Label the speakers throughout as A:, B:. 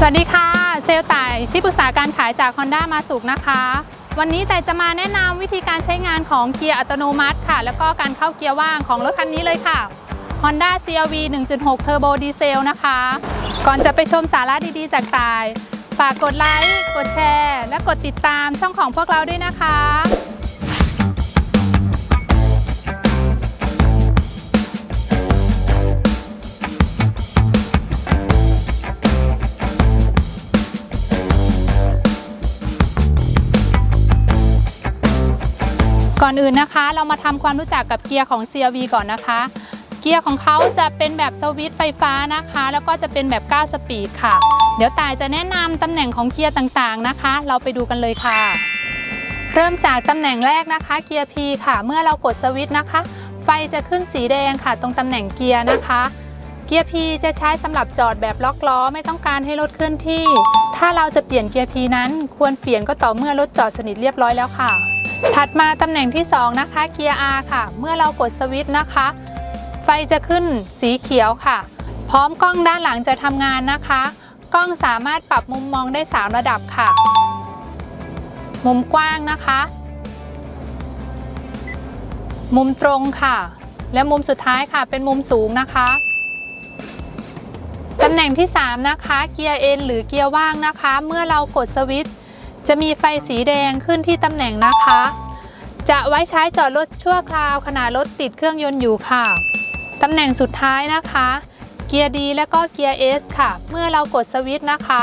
A: สวัสดีค่ะ เซลต่ายที่ปรึกษาการขายจาก Honda มาสุกนะคะ วันนี้แต่จะมาแนะนำวิธีการใช้งานของเกียร์อัตโนมัติค่ะ แล้วก็การเข้าเกียร์ว่างของรถคันนี้เลยค่ะ Honda CRV 1.6 Turbo Diesel นะคะ ก่อนจะไปชมสาระดีๆ จากต่าย ฝากกดไลค์ กดแชร์ และกดติดตามช่องของพวกเราด้วยนะคะ ก่อนอื่นนะคะ เรามาทำความรู้จักกับเกียร์ของ CRV ก่อนนะคะ เกียร์ของเขาจะเป็นแบบสวิตช์ไฟฟ้านะคะ แล้วก็จะเป็นแบบ 9 สปีดค่ะ เดี๋ยวตายจะแนะนำตำแหน่งของเกียร์ต่างๆนะคะ เราไปดูกันเลยค่ะ เริ่มจากตำแหน่งแรกนะคะ เกียร์ P ค่ะ เมื่อเรากดสวิตช์นะคะ ไฟจะขึ้นสีแดงค่ะ ตรงตำแหน่งเกียร์นะคะเกียร์ P จะใช้สำหรับจอดแบบล็อกล้อไม่ต้องการให้รถเคลื่อนที่ ถ้าเราจะเปลี่ยนเกียร์ P นั้น ควรเปลี่ยนก็ต่อเมื่อรถจอดสนิทเรียบร้อยแล้วค่ะ ถัดมาตำแหน่งที่ 2 นะคะเกียร์ R ค่ะ เมื่อเรากดสวิตช์นะคะ ไฟจะขึ้นสีเขียวค่ะ พร้อมกล้องด้านหลังจะทำงานนะคะ กล้องสามารถปรับมุมมองได้ 3 ระดับค่ะ มุมกว้างนะคะ มุมตรงค่ะ และมุมสุดท้ายค่ะเป็นมุมสูงนะคะตำแหน่งที่ 3 นะคะ เกียร์ N หรือเกียร์ว่างนะคะ เมื่อเรากดสวิตช์ จะมีไฟสีแดงขึ้นที่ตำแหน่งนะคะ จะไว้ใช้จอดรถชั่วคราวขณะรถติดเครื่องยนต์อยู่ค่ะตำแหน่งสุดท้ายนะคะ เกียร์ดีและก็เกียร์ S ค่ะ เมื่อเรากดสวิตช์นะคะ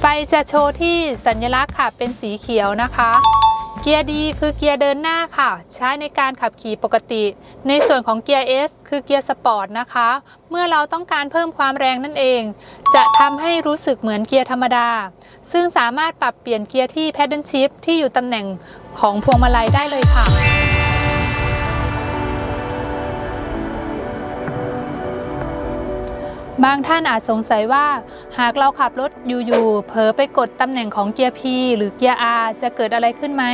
A: ไฟจะโชว์ที่สัญลักษณ์ค่ะเป็นสีเขียวนะคะ เกียร์ D คือเกียร์เดินหน้าค่ะ ใช้ในการขับขี่ปกติ ในส่วนของเกียร์ S คือเกียร์สปอร์ตนะคะ เมื่อเราต้องการเพิ่มความแรงนั่นเอง จะทำให้รู้สึกเหมือนเกียร์ธรรมดา ซึ่งสามารถปรับเปลี่ยนเกียร์ที่ Paddle Shift ที่อยู่ตำแหน่งของพวงมาลัยได้เลยค่ะ บางท่านอาจสงสัยว่า หากเราขับรถอยู่ๆเผลอไปกดตำแหน่งของเกียร์ P หรือเกียร์ R จะเกิดอะไรขึ้นไหม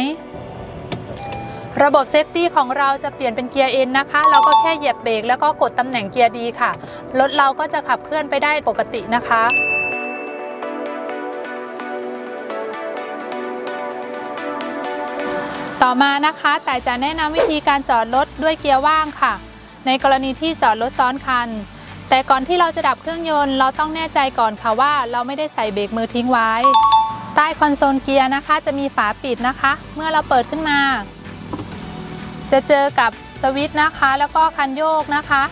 A: ระบบเซฟตี้ของเราจะเปลี่ยนเป็นเกียร์ N นะคะ เราก็แค่เหยียบเบรกแล้วก็กดตำแหน่งเกียร์ D ค่ะ รถเราก็จะขับเคลื่อนไปได้ปกตินะคะต่อมานะคะแต่จะแนะนำวิธีการจอดรถด้วยเกียร์ว่างค่ะ ในกรณีที่จอดรถซ้อนคัน แต่ก่อนที่เราจะดับเครื่องยนต์ เราต้องแน่ใจก่อนค่ะว่า เราไม่ได้ใส่เบรกมือทิ้งไว้ ใต้คอนโซลเกียร์นะคะ จะมีฝาปิดนะคะ เมื่อเราเปิดขึ้นมา จะเจอกับสวิตช์นะคะ แล้วก็คันโยกนะคะ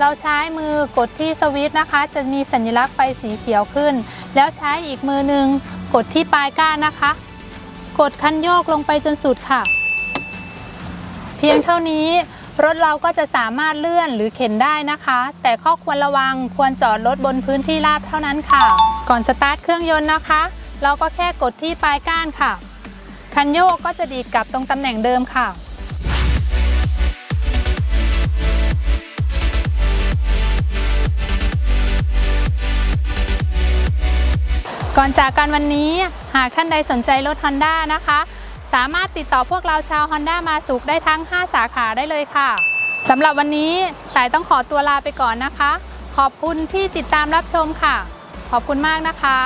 A: เราใช้มือกดที่สวิตช์นะคะ จะมีสัญลักษณ์ไฟสีเขียวขึ้น แล้วใช้อีกมือหนึ่งกดที่ปลายก้านนะคะ กดคันโยกลงไปจนสุดค่ะ เพียงเท่านี้ รถเราก็จะสามารถเลื่อนหรือเข็นได้นะคะ แต่ข้อควรระวังควรจอดรถบนพื้นที่ราบเท่านั้นค่ะ ก่อนสตาร์ทเครื่องยนต์นะคะ เราก็แค่กดที่ปลายก้านค่ะ คันโยกก็จะดีดกลับตรงตำแหน่งเดิมค่ะก่อนจากกันวันนี้หากท่านใดสนใจรถ Honda นะคะ สามารถติดต่อพวกเราชาว Honda มาสุขได้ทั้ง 5 สาขาได้เลยค่ะสำหรับวันนี้แต่ต้องขอตัวลาไปก่อนนะคะ ขอบคุณที่ติดตามรับชมค่ะ ขอบคุณมากนะคะ